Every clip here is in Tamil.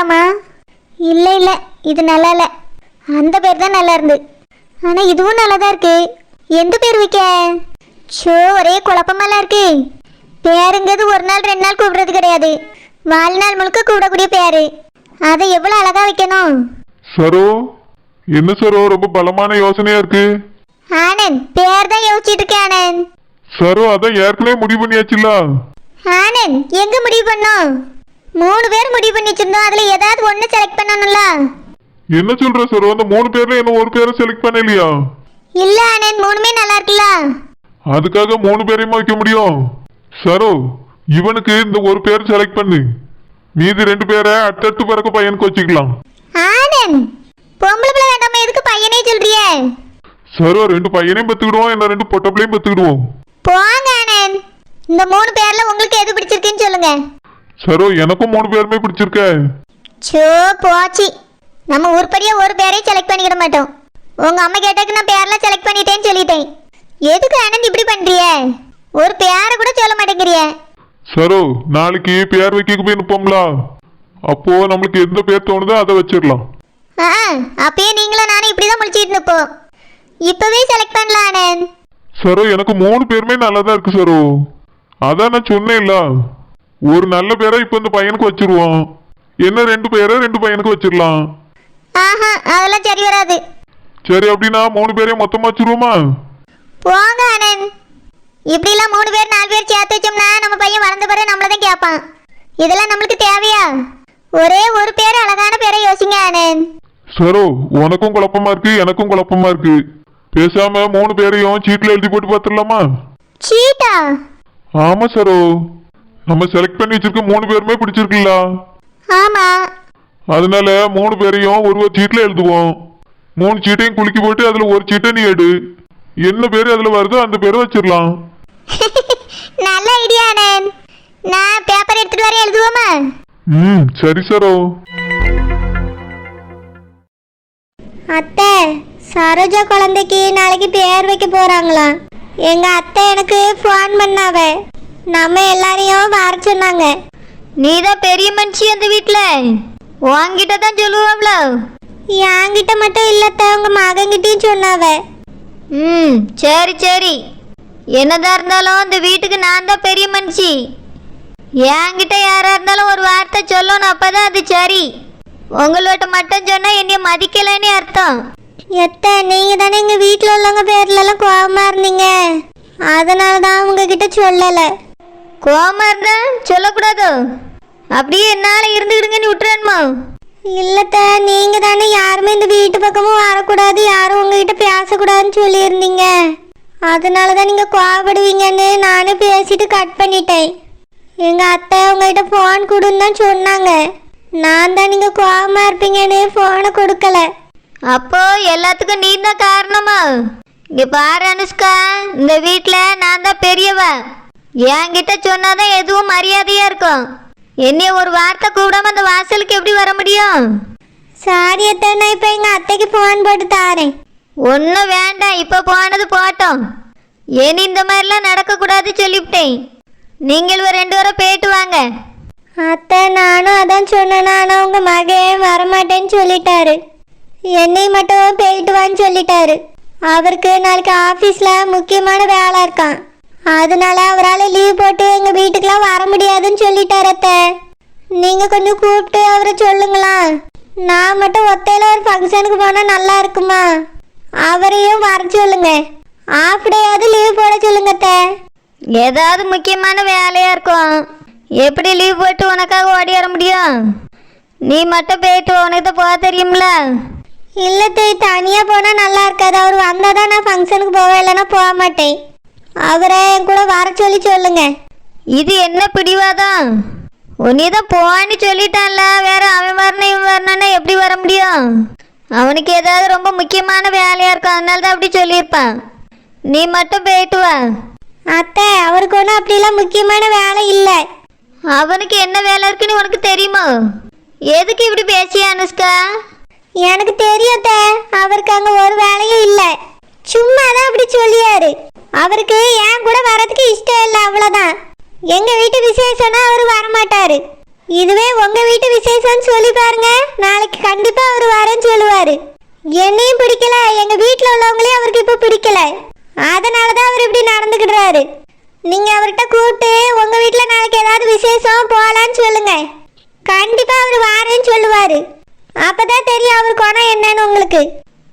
வைக்கலாமா இல்லை இல்லை. இது நல்லா இல்லை அந்த பேர் தான் நல்லா இருந்து. ஆனால் இதுவும் நல்லா தான் இருக்கு. எந்த பேர் வைக்க? ஷோ ஒரே குழப்பமெல்லாம் இருக்கு. பேருங்கிறது ஒரு நாள் ரெண்டு நாள் கூப்பிடுறது கிடையாது. வாழ்நாள் முழுக்க கூப்பிடக்கூடிய பேரு. அதை எவ்வளோ அழகா வைக்கணும்? சரோ என்ன சரோ? ரொம்ப பலமான யோசனையா இருக்கு. ஆனந்த் பேர் தான் யோசிச்சுட்டு இருக்கேன் ஆனந்த். சரோ அதான் ஏற்கனவே முடிவு பண்ணியாச்சுல ஆனந்த் எங்க முடிவு பண்ணோம்? மூணு பேர் முடிவு பண்ணி வச்சிருந்தோம் அதுல ஏதாவது ஒண்ணு செலக்ட் பண்ணணும்ல? என்ன சொல்ற சரோ? அந்த மூணு பேர்ல என்ன ஒரு பேரை செலக்ட் பண்ணலையா? இல்ல ஆனந்த் மூணுமே நல்லா இருக்குல்ல? அதுக்காக மூணு பேரையுமா வைக்க முடியும்? சரோ இவனுக்கு இந்த ஒரு பேர் செலக்ட் பண்ணு. மீதி ரெண்டு பேரை அடுத்தடுத்து பிறக்க பையனுக்கு வச்சுக்கலாம். ஆனந்த் பொம்பளை பிள்ளை வேண்டாம? எதுக்கு பையனே சொல்றியே? சரோ ரெண்டு பையனையும் பெத்துக்கிடுவோம். என்ன ரெண்டு பொட்டப்பிளையும் பெத்துக்கிடுவோம். போங்க ஆனந்த் இந்த மூணு பேர்ல உங்களுக்கு எது பிடிச்சிருக்குன்னு சொல்லுங்க. சரோ எனக்கும் மூணு பேருமே பிடிச்சிருக்க. சோ போச்சு. நம்ம உருப்படியா ஒரு பேரையும் செலக்ட் பண்ணிக்கிட மாட்டோம். உங்க அம்மா கேட்டதுக்கு நான் பேர்லாம் செலக்ட் பண்ணிட்டேன்னு சொல்லிட்டேன். எதுக்கு ஆனந்த் இப்படி பண்றிய? ஒரு பேரை கூட சொல்ல மாட்டேங்கிறிய. சரோ நாளைக்கு பேர் வைக்க போய் நிப்போம்ல. அப்போ நம்மளுக்கு எந்த பேர் தோணுதோ அதை வச்சிடலாம். ஆ அப்பயே நீங்களும் நானும் இப்படி தான் முடிச்சிட்டு இருப்போம் இப்பவே செலக்ட் பண்ணலாம் ஆனந்த் சரோ எனக்கு மூணு பேருமே நல்லா தான் இருக்கு சரோ. அதான் நான் சொன்னேன்ல. ஒரு நல்ல பேரை இப்போ இந்த பையனுக்கு வச்சிருவோம். என்ன ரெண்டு பேரை ரெண்டு பையனுக்கு வச்சிடலாம் ஆஹா அதெல்லாம் சரி வராது. சரி அப்படின்னா மூணு பேரையும் மொத்தமா வச்சிருவோமா? போங்க ஆனந்த் இப்படிலாம் மூணு பேர் நாலு பேர் சேர்த்து வச்சோம்னா நம்ம பையன் வளர்ந்த பிறகு நம்மள தான் கேட்பான். இதெல்லாம் நம்மளுக்கு தேவையா? ஒரே ஒரு பேர் அழகான பேரை யோசிங்க ஆனந்த் சரோ உனக்கும் குழப்பமா இருக்கு எனக்கும் குழப்பமா இருக்கு. பேசாம மூணு பேரையும் சீட்ல எழுதி போட்டு பார்த்துடலாமா? சீட்டா? ஆமா சரோ. நம்ம செலக்ட் பண்ணி வச்சிருக்க மூணு பேருமே பிடிச்சிருக்குல்ல. ஆமா. அதனால மூணு பேரையும் ஒரு ஒரு சீட்ல எழுதுவோம். மூணு சீட்டையும் குலுக்கி போட்டு அதுல ஒரு சீட்டை நீ எடு. என்ன பேர் அதுல வருதோ அந்த பேரை வச்சிடலாம். நல்ல ஐடியா நான் பேப்பர் எடுத்துட்டு வர எழுதுவோமா? ம் சரி சரோ அத்தை சரோஜா குழந்தைக்கு நாளைக்கு பேர் வைக்க போறாங்களாம். எங்க அத்தை எனக்கு ஃபோன் பண்ணாவ. நம்ம எல்லாரையும் வர சொன்னாங்க. நீ தான் பெரிய மனுஷி அந்த வீட்டில் உன்கிட்ட தான் சொல்லுவாங்களோ என்கிட்ட மட்டும் இல்லத்த உங்க மகன்கிட்டயும் சொன்னாவ. ம் சரி சரி. என்னதான் இருந்தாலும் இந்த வீட்டுக்கு நான் தான் பெரிய மனுஷி. என்கிட்ட யாரா இருந்தாலும் ஒரு வார்த்தை சொல்லணும் அப்பதான் அது சரி. உங்களோட மட்டும் சொன்னா என்னைய மதிக்கலைன்னு அர்த்தம். எத்த நீங்க தானே எங்க வீட்ல உள்ளவங்க பேர்ல எல்லாம் கோவமா இருந்தீங்க. அதனால தான் உங்ககிட்ட சொல்லல. கோவமா இருந்தா சொல்லக்கூடாதோ? அப்படியே என்னால இருந்துக்கிடுங்கன்னு விட்டுறணுமா இல்லத்த நீங்க தானே யாருமே இந்த வீட்டு பக்கமும் வரக்கூடாது யாரும் உங்ககிட்ட பேசக்கூடாதுன்னு சொல்லியிருந்தீங்க. அதனால தான் நீங்க கோவப்படுவீங்கன்னு நானும் பேசிட்டு கட் பண்ணிட்டேன். எங்க அத்தை உங்ககிட்ட ஃபோன் கொடுன்னு தான் சொன்னாங்க. நான் தான் நீங்க கோவமா இருப்பீங்கன்னு ஃபோனை கொடுக்கல. அப்போ எல்லாத்துக்கும் நீ தான் காரணமா? இங்க பாரு அனுஷ்கா. இந்த வீட்டில் நான் தான் பெரியவ. என்கிட்ட சொன்னாதான் எதுவும் மரியாதையா இருக்கும். என்னைய ஒரு வார்த்தை கூப்பிடாம அந்த வாசலுக்கு எப்படி வர முடியும்? சாரி அத்தை நான் இப்போ எங்க அத்தைக்கு ஃபோன் போட்டு தாரேன். ஒன்றும் வேண்டாம் இப்போ போனது போட்டோம். இனி இந்த மாதிரிலாம் நடக்கக்கூடாது சொல்லிவிட்டேன். நீங்கள் ஒரு ரெண்டு பேரும் போயிட்டு வாங்க. அத்தை நானும் அதான் சொன்னேன் ஆனால் உங்க மகன் வரமாட்டேன்னு சொல்லிட்டாரு. என்னை மட்டும் போயிட்டு வான்னு சொல்லிட்டாரு. அவருக்கு நாளைக்கு ஆஃபீஸில் முக்கியமான வேலை இருக்கான். அதனால அவரால் லீவ் போட்டு எங்கள் வீட்டுக்கெலாம் வர முடியாதுன்னு சொல்லிட்டாரு அத்தை. நீங்கள் கொஞ்சம் கூப்பிட்டு அவரை சொல்லுங்களா. நான் மட்டும் ஒத்தையில் ஒரு ஃபங்க்ஷனுக்கு போனால் நல்லா இருக்குமா? அவரையும் வர சொல்லுங்க. ஆஃப் டேயாவது லீவ் போட சொல்லுங்க அத்தை. ஏதாவது முக்கியமான வேலையாக இருக்கும். எப்படி லீவ் போட்டு உனக்காக ஓடி வர முடியும்? நீ மட்டும் போயிட்டு உனக்கு தான் போக தெரியும்ல? இல்லத்தை தனியாக போனால் நல்லா இருக்காது. அவர் வந்தால் தான் நான் ஃபங்க்ஷனுக்கு போவேன் இல்லைன்னா போக மாட்டேன். அவரை என் கூட வர சொல்லி சொல்லுங்க. இது என்ன பிடிவாதம்? உன்னை தான் போன்னு சொல்லிட்டான்ல வேற அவன் வரணும் இவன் வரணும்னா எப்படி வர முடியும்? அவனுக்கு ஏதாவது ரொம்ப முக்கியமான வேலையா இருக்கும் அதனால தான் அப்படி சொல்லியிருப்பான். நீ மட்டும் போயிட்டு வா. அத்தை அவருக்கு ஒன்றும் அப்படிலாம் முக்கியமான வேலை இல்லை. அவனுக்கு என்ன வேலை இருக்குன்னு உனக்கு தெரியுமா? எதுக்கு இப்படி பேசிய அனுஷ்கா? எனக்கு தெரியும் அத்தை. அவருக்கு அங்கே ஒரு வேலையும் இல்லை. சும்மா தான் அப்படி சொல்லியாரு. அவருக்கு என் கூட வரதுக்கு இஷ்டம் இல்லை அவ்வளோதான் எங்கள் வீட்டு விசேஷம்னா அவர் வரமாட்டார். இதுவே உங்கள் வீட்டு விசேஷம்னு சொல்லி பாருங்க. நாளைக்கு கண்டிப்பாக அவர் வரேன்னு சொல்லுவார். என்னையும் பிடிக்கல. எங்கள் வீட்டில் உள்ளவங்களையும் அவருக்கு இப்போ பிடிக்கல. அதனாலதான் அவர் இப்படி நடந்துக்கிடுறாரு. நீங்கள் அவர்கிட்ட கூப்பிட்டு உங்கள் வீட்டில் நாளைக்கு ஏதாவது விசேஷம் போகலான்னு சொல்லுங்க. கண்டிப்பாக அவர் வாரேன்னு அப்போ தான் தெரியும் அவர் குணம் என்னன்னு உங்களுக்கு.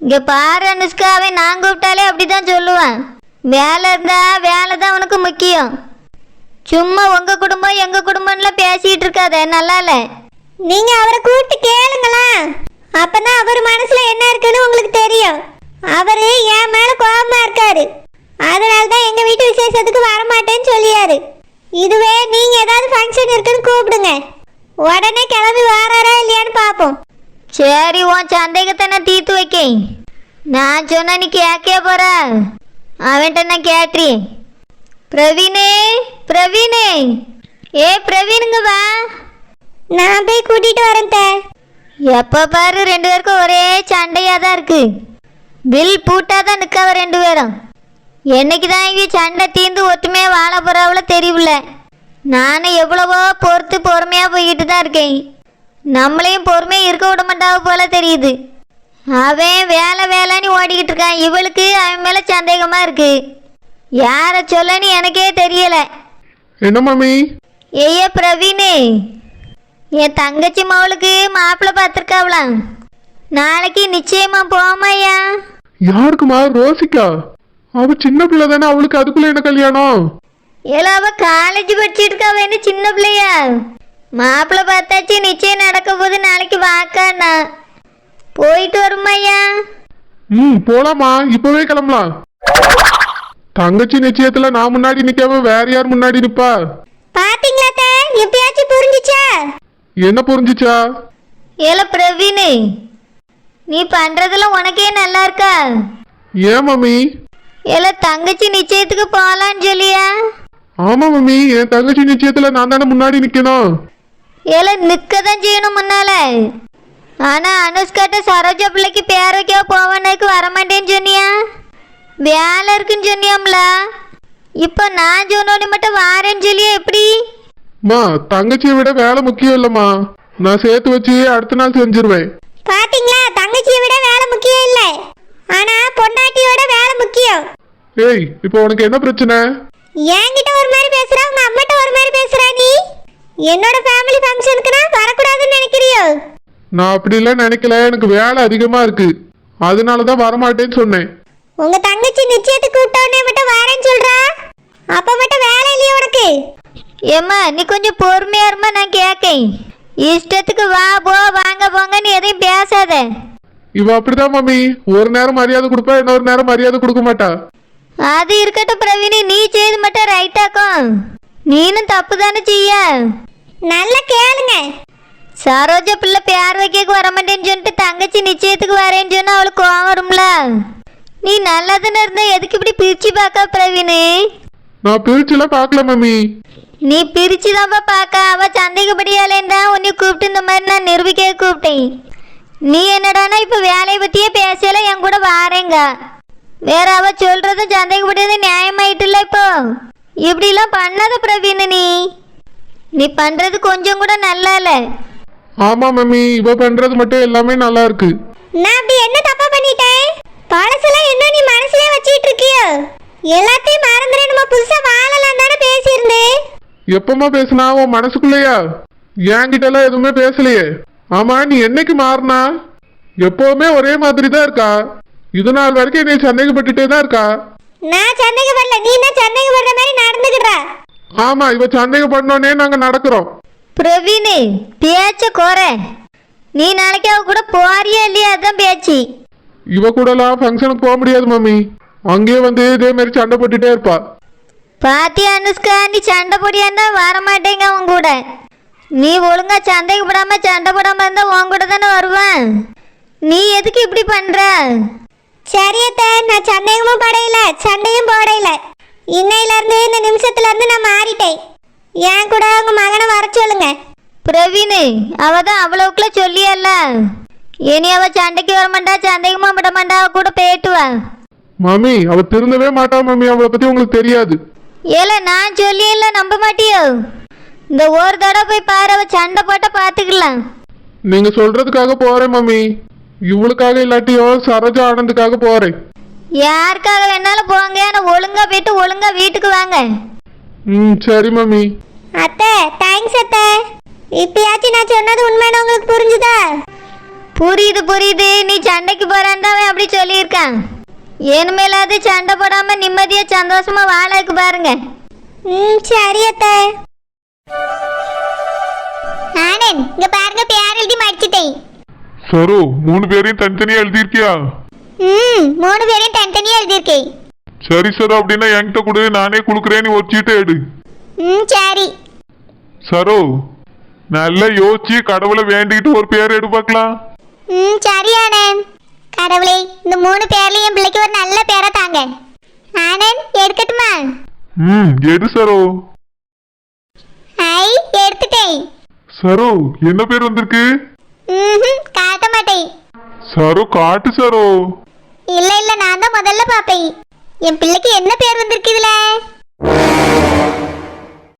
இங்கே பாரு அனுஷ்காவை நான் கூப்பிட்டாலே அப்படி தான் சொல்லுவான். வேலை இருந்தா வேலை தான் உனக்கு முக்கியம். சும்மா உங்க குடும்பம் எங்க குடும்பம்லாம் பேசிட்டு இருக்காத நல்லா இல்ல? நீங்க அவரை கூப்பிட்டு கேளுங்களா. அப்பதான் அவர் மனசுல என்ன இருக்குன்னு உங்களுக்கு தெரியும். அவரு என் மேல கோபமா இருக்காரு. அதனால தான் எங்க வீட்டு விசேஷத்துக்கு வரமாட்டேன்னு சொல்லியாரு. இதுவே நீங்க ஏதாவது ஃபங்க்ஷன் இருக்குன்னு கூப்பிடுங்க. உடனே கிளம்பி வாராரா இல்லையான்னு பார்ப்போம் சரி உன் சந்தேகத்தை நான் தீர்த்து வைக்க நான் சொன்னா நீ கேட்க போற. அவன்கிட்ட நான் கேட்டுறேன் பிரவீனே பிரவீனே. ஏ பிரவீனுங்க வா. நான் போய் கூட்டிட்டு வரேன் தே. எப்போ பாரு ரெண்டு பேருக்கும் ஒரே சண்டையாக தான் இருக்கு. பில் பூட்டா தான் நிற்காவ ரெண்டு பேரும். என்னைக்கு தான் இங்கே சண்டை தீர்ந்து ஒற்றுமையாக வாழ போகிறாவில் தெரியல நானும் எவ்வளவோ பொறுத்து பொறுமையாக போய்கிட்டு தான் இருக்கேன். நம்மளையும் பொறுமையாக இருக்க விட மாட்டாவ போல தெரியுது. அவன் வேலை வேலைன்னு ஓடிக்கிட்டு இருக்கான். இவளுக்கு அவன் மேலே சந்தேகமாக இருக்கு. யாரை சொல்லன்னு எனக்கே தெரியலை. என்ன மாமி? ஐயா பிரவீனு. என் தங்கச்சி மவளுக்கு மாப்பிள்ளை பார்த்துருக்காவலாம் நாளைக்கு நிச்சயமா போமாய்யா யாருக்குமா ரோசிக்கா? அவ சின்ன பிள்ளை தானே அவளுக்கு அதுக்குள்ள என்ன கல்யாணம்? ஏலோ அவ காலேஜ் படிச்சுட்டு இருக்கா வேணு சின்ன பிள்ளையா? மாப்பிள்ளை பார்த்தாச்சு நிச்சயம் நடக்க போது நாளைக்கு வாக்காண்ணா போயிட்டு வருமாய்யா ம் போலாமா இப்பவே கிளம்பலாம். தங்கச்சி நிச்சயத்துல நான் முன்னாடி நிக்காம வேற யார் முன்னாடி நிப்பா? பாத்தீங்களா தே எப்பயாச்சும் புரிஞ்சுச்சா? என்ன புரிஞ்சுச்சா? ஏல பிரவீனு நீ பண்றதெல்லாம் உனக்கே நல்லா இருக்கா? ஏன் மம்மி? ஏல தங்கச்சி நிச்சயத்துக்கு போகலான்னு சொல்லியா? ஆமா மம்மி என் தங்கச்சி நிச்சயத்துல நான் தானே முன்னாடி நிக்கணும்? ஏல நிற்க தான் செய்யணும் முன்னால. ஆனா அனுஷ்காட்ட சரோஜா பிள்ளைக்கு பேர் வைக்க போவனுக்கு வரமாட்டேன்னு சொன்னியா? வேலை இருக்குன்னு சொன்னியாம்ல. இப்போ நான் சொன்னோன்னு மட்டும் வாரேன்னு சொல்லியா எப்படி? மா தங்கச்சியை விட வேலை முக்கியம் இல்லம்மா. நான் சேர்த்து வச்சு அடுத்த நாள் செஞ்சிருவேன். பாத்தீங்களா? தங்கச்சியை விட வேலை முக்கியம் இல்லை. ஆனா பொண்டாட்டியோட வேலை முக்கியம். ஏய் இப்போ உனக்கு என்ன பிரச்சனை? என்கிட்ட ஒரு மாதிரி பேசுறா உங்க அம்மாட்ட ஒரு மாதிரி பேசுறா நீ? என்னோட ஃபேமிலி ஃபங்க்ஷனுக்கு நான் வரக்கூடாதுன்னு நினைக்கிறியோ? நான் அப்படிலாம் நினைக்கல. எனக்கு வேலை அதிகமா இருக்கு. அதனால தான் வரமாட்டேன்னு சொன்னேன். உங்க தங்கச்சி நிச்சயத்துக்கு கூப்பிட்டோடனே மட்டும் வரேன்னு சொல்றா? அப்ப மட்டும் வேலை இல்லையா உனக்கு? ஏம்மா நீ கொஞ்சம் பொறுமையா இருமா நான் கேட்கேன் இஷ்டத்துக்கு வா போ வாங்க போங்கன்னு எதையும் பேசாத. இவ அப்படிதான் மம்மி. ஒரு நேரம் மரியாதை கொடுப்பா இன்னொரு நேரம் மரியாதை கொடுக்க மாட்டா. அது இருக்கட்டும் பிரவீனி நீ செய்து மட்டும் ரைட்டாக்கும் நீனும் தப்பு தானே செய்ய. நல்லா கேளுங்க. சரோஜா பிள்ளை பேர் வைக்க வரமாட்டேன்னு சொல்லிட்டு தங்கச்சி நிச்சயத்துக்கு வரேன்னு சொன்னா அவளுக்கு கோவம் வரும்ல? நீ நல்லதுன்னு இருந்தா எதுக்கு இப்படி பிரிச்சு பார்க்க பிரவீனு? நான் பிரிச்சுலாம் பார்க்கல மம்மி. நீ பிரிச்சு தான்ப்பா பார்க்க. அவ சந்தேகப்படியாலேன்னு தான் உன்னை கூப்பிட்டு இந்த மாதிரி நான் நிரூபிக்க கூப்பிட்டேன். நீ என்னடானா இப்போ வேலையை பற்றியே பேசல என் கூட வாரேங்க. வேற அவ சொல்றதும் சந்தேகப்பட்டது நியாயமாயிட்டுல இப்போ? இப்படிலாம் பண்ணாத பிரவீன் நீ. நீ பண்றது கொஞ்சம் கூட நல்லா இல்லை. ஆமா மம்மி. இவ பண்றது மட்டும் எல்லாமே நல்லா இருக்கு. நான் அப்படி என்ன தப்பா பண்ணிட்டேன்? பழசெல்லாம் என்ன நீ மனசுலயே வச்சிட்டு இருக்கியோ? எல்லாத்தையும் மறந்துடு நம்ம புதுசா வாழலாம் தானே பேசியிருந்தேன். எப்பமா பேசுனா? உன் மனசுக்குள்ளேயா? என்கிட்ட எல்லாம் எதுவுமே பேசலையே. ஆமா நீ என்னைக்கு மாறினா? எப்பவுமே ஒரே மாதிரி தான் இருக்கா? இது நாள் வரைக்கும் நீ சந்தேகப்பட்டுட்டே தான் இருக்கா? நான் சந்தேகப்படல. நீ தான் சந்தேகப்படுற மாதிரி நடந்துக்கிடுறா? ஆமா இவ சந்தேகப்படணுன்னே நாங்க நடக்கிறோம். பிரவீன் பேச்ச குறை நீ நாளைக்கு அவ கூட போறியா இல்லையா? அதான் பேச்சு. இவ கூடலாம் ஃபங்க்ஷனுக்கு போக முடியாது மம்மி. அங்கேயே வந்து இதே மாதிரி சண்டை போட்டுட்டே இருப்பா. பாத்தியா அனுஷ்கா? நீ சண்டை போடியான்னா வர மாட்டேங்க அவன் கூட. நீ ஒழுங்கா சண்டைக்கு போடாம சண்டை போடாம இருந்தா உன் கூட தானே வருவேன். நீ எதுக்கு இப்படி பண்ற? சரியத்த நான் சந்தேகமும் படையில சண்டையும் போடையில. இன்னையில இருந்து இந்த நிமிஷத்துல இருந்து நான் மாறிட்டேன். என் கூட உங்க மகனை வர சொல்லுங்க. பிரவீன் அவ தான் அவ்வளவுக்குள்ள சொல்லியல்ல. இனி அவ சண்டைக்கு வர மாட்டா சந்தேகமா விட மாட்டா அவ கூட போயிட்டு வா மம்மி அவ திருந்தவே மாட்டா மம்மி அவளை பத்தி உங்களுக்கு தெரியாது. ஏல நான் சொல்லியல்ல நம்ப மாட்டியோ? இந்த ஒரு தடவை போய் பாரு அவ சண்டை போட்ட பார்த்துக்கலாம் நீங்க சொல்றதுக்காக போறேன் மம்மி இவளுக்காக இல்லாட்டியும் சரோஜா ஆனந்துக்காக போறேன். யாருக்காக வேணாலும் போங்க ஆனால் ஒழுங்கா போயிட்டு ஒழுங்கா வீட்டுக்கு வாங்க. ம் சரி மம்மி. அத்தை தேங்க்ஸ் அத்தை. இப்பயாச்சும் நான் சொன்னது உண்மைன்னு உங்களுக்கு புரிஞ்சுதா? புரியுது புரியுது. நீ சண்டைக்கு போறான்னு தான் அவன் அப்படி சொல்லியிருக்கான். இனிமேலாவது சண்டை போடாம நிம்மதியா சந்தோஷமா வாழக்கு பாருங்க. ம் சரி அத்தை. ஆனந்த் இங்க பாருங்க பேர் எழுதி மடிச்சிட்டேன். சரோ மூணு பேரையும் தனித்தனியா எழுதியிருக்கியா? ம் மூணு பேரையும் தனித்தனியா எழுதியிருக்கேன். சரி சரோ அப்படின்னா என்கிட்ட கொடு நானே குடுக்குறேன் நீ ஒரு சீட்டை எடு ம் சரி. சரோ நல்லா யோசிச்சு கடவுளை வேண்டிக்கிட்டு ஒரு பேர் எடு பார்க்கலாம். ம் சரி ஆனந்த் கடவுளே இந்த மூணு பேர்லயும் என் பிள்ளைக்கு ஒரு நல்ல பேரை தாங்க. ஆனந்த் எடுக்கட்டுமா? ம் எடு சரோ. ஐ எடுத்துட்டேன். சரோ என்ன பேர் வந்திருக்கு? ம் காட்ட மாட்டேன். சரோ காட்டு சரோ. இல்ல இல்ல நான் தான் முதல்ல பாப்பேன் என் பிள்ளைக்கு என்ன பேர் வந்திருக்கு இதுல?